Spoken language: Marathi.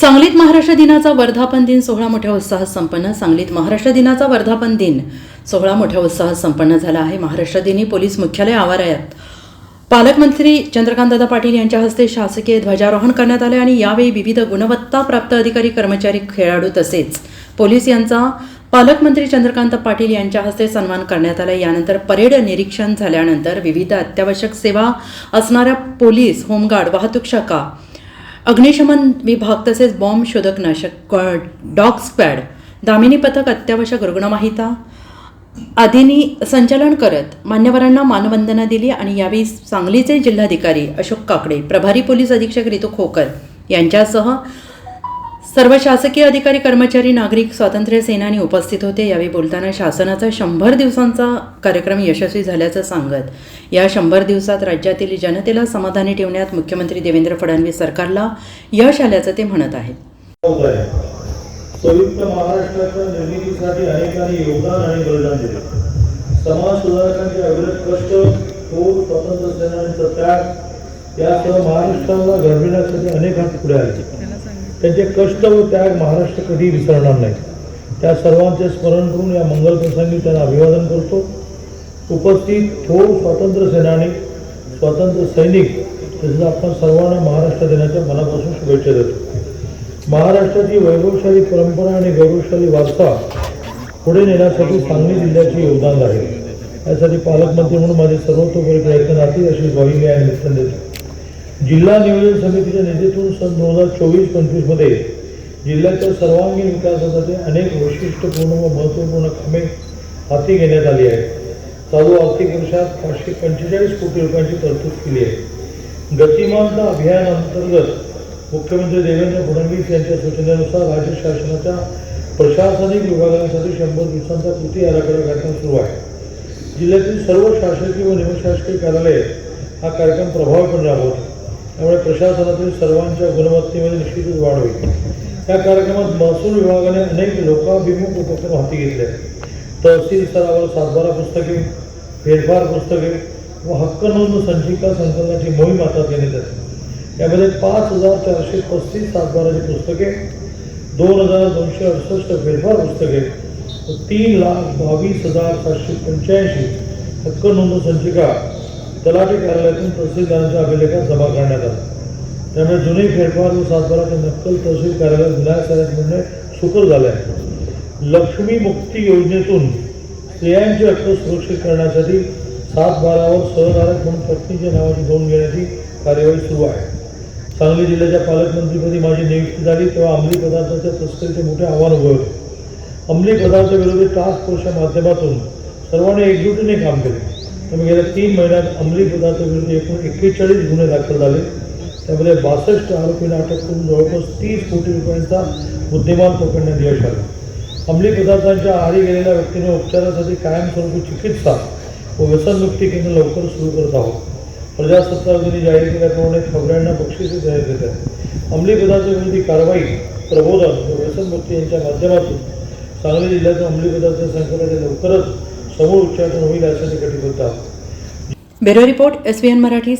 सांगलीत महाराष्ट्र दिनाचा वर्धापन दिन सोहळा मोठ्या उत्साहात संपन्न. सांगलीत महाराष्ट्र दिनाचा वर्धापन दिन सोहळा मोठ्या उत्साहात संपन्न झाला आहे. महाराष्ट्र दिनी पोलीस मुख्यालय आवारायात. पालकमंत्री चंद्रकांतदादा पाटील यांच्या हस्ते शासकीय ध्वजारोहण करण्यात आले आणि यावेळी विविध गुणवत्ता प्राप्त अधिकारी कर्मचारी खेळाडू तसेच पोलीस यांचा पालकमंत्री चंद्रकांत पाटील यांच्या हस्ते सन्मान करण्यात आला. यानंतर परेड निरीक्षण झाल्यानंतर विविध अत्यावश्यक सेवा असणाऱ्या पोलीस होमगार्ड वाहतूक शाखा अग्निशमन विभाग तसेच बॉम्ब शोधक नाशक डॉग स्क्वॅड दामिनी पथक अत्यावश्यक रुग्णवाहिता आदींनी संचालन करत मान्यवरांना मानवंदना दिली आणि यावेळी सांगलीचे जिल्हाधिकारी अशोक काकडे प्रभारी पोलीस अधीक्षक रितू खोकर यांच्यासह सर्व शासकीय अधिकारी कर्मचारी नागरिक स्वातंत्र्य सेनानी उपस्थित होते. यावेळी बोलताना शासनाचा शंभर दिवसांचा कार्यक्रम यशस्वी झाल्याचं सांगत या शंभर दिवसात राज्यातील जनतेला समाधानी ठेवण्यात मुख्यमंत्री देवेंद्र फडणवीस सरकारला यश आल्याचं ते म्हणत आहेत. संयुक्त महाराष्ट्राच्या निर्मितीसाठी अनेकांनी योगदान आणि बलिदान दिले. समाज सुधारकांचे अविरत कष्ट थोर स्वातंत्र्य सेनानीचा त्याग यासह महाराष्ट्राला घडविण्यासाठी अनेक हात पुढे आले. त्यांचे कष्ट व त्याग महाराष्ट्र कधी विसरणार नाही. त्या सर्वांचे स्मरण करून या मंगलप्रसंगी त्यांना अभिवादन करतो. उपस्थित थोर स्वातंत्र्य सेनानी स्वातंत्र्य सैनिक तसेच आपण सर्वांना महाराष्ट्र दिनाच्या मनापासून शुभेच्छा देतो. महाराष्ट्राची वैभवशाली परंपरा आणि गौरवशाली वारसा पुढे नेण्यासाठी सांगली जिल्ह्याचे योगदान आहे. यासाठी पालकमंत्री म्हणून माझे सर्वतोपरी प्रयत्न राहतील अशी ग्वाही मी या देतो. जिल्हा नियोजन समितीच्या निधीतून सन दोन हजार चोवीस पंचवीसमध्ये जिल्ह्याच्या सर्वांगीण विकासासाठी अनेक वैशिष्ट्यपूर्ण व महत्त्वपूर्ण कामे हाती घेण्यात आली आहेत. चालू आर्थिक वर्षात पाचशे पंचेचाळीस कोटी रुपयांची तरतूद केली आहे. गतिमानता अभियानांतर्गत मुख्यमंत्री देवेंद्र फडणवीस यांच्या सूचनेनुसार राज्य शासनाच्या प्रशासनिक विभागांसाठी शंभर दिवसांचा कृती आराखडा कार्यक्रम सुरू आहे. जिल्ह्यातील सर्व शासकीय व निमशासकीय कार्यालये हा कार्यक्रम प्रभावीपणे राबवतात त्यामुळे प्रशासनातील सर्वांच्या गुणवत्तेमध्ये निश्चितच वाढ होईल. या कार्यक्रमात महसूल विभागाने अनेक लोकाभिमुख उपक्रम हाती घेतले. आहेत तहसील स्तरावर सातबारा पुस्तके फेरफार पुस्तके व हक्क नोंद संचिका संकलनाची मोहीम हातात घेण्यात आली यामध्ये पाच हजार चारशे पस्तीस सातबाराची पुस्तके दोन हजार दोनशे अडुसष्ट फेरफार पुस्तके व तीन लाख बावीस हजार सातशे पंच्याऐंशी हक्क नोंद संचिका तलाठी कार्यालयातून तहसीलदारांच्या अभिलेखात जमा करण्यात आला. त्यामुळे जुने फेरफार व सातबाराचे नक्कल तहसील कार्यालयात विनायक निर्णय सुकर झाले आहे. लक्ष्मी मुक्ती योजनेतून स्त्रियांचे हक्क सुरक्षित करण्यासाठी सात बारावर सहधारक म्हणून पत्नीच्या नावाची नोंद घेण्याची कार्यवाही सुरू आहे. सांगली जिल्ह्याच्या पालकमंत्रीपदी माझी नियुक्ती झाली तेव्हा अंमली पदार्थाच्या तस्करीचे मोठे आव्हान उभे होते. अंमली पदार्थ विरोधी टास्क फोर्सच्या माध्यमातून सर्वांनी एकजुटीने काम केले. त्यामुळे गेल्या तीन महिन्यात अंमली पदार्थ एकूण एक्केचाळीस गुन्हे दाखल झाले. त्यामध्ये बासष्ट आरोपींना अटक करून जवळपास तीस कोटी रुपयांचा मुद्देमाल पकडण्यात यश आलं. अंमली पदार्थांच्या आहारी गेलेल्या व्यक्तीने उपचारासाठी कायमस्वरूपी चिकित्सा व व्यसनमुक्ती केंद्र लवकर सुरू करत आहोत. प्रजासत्ताक दिनी जाहीर केल्याप्रमाणे खबऱ्यांना बक्षिसे देण्यात येत अंमली पदार्थविरोधी कारवाई प्रबोधन व व्यसनमुक्ती यांच्या माध्यमातून सांगली जिल्ह्यातील अंमली पदार्थ संकटाने लवकरच हो, समूळ उच्चाटन होईल अशा ठिकाणी आहोत ब्युरो रिपोर्ट एस मराठी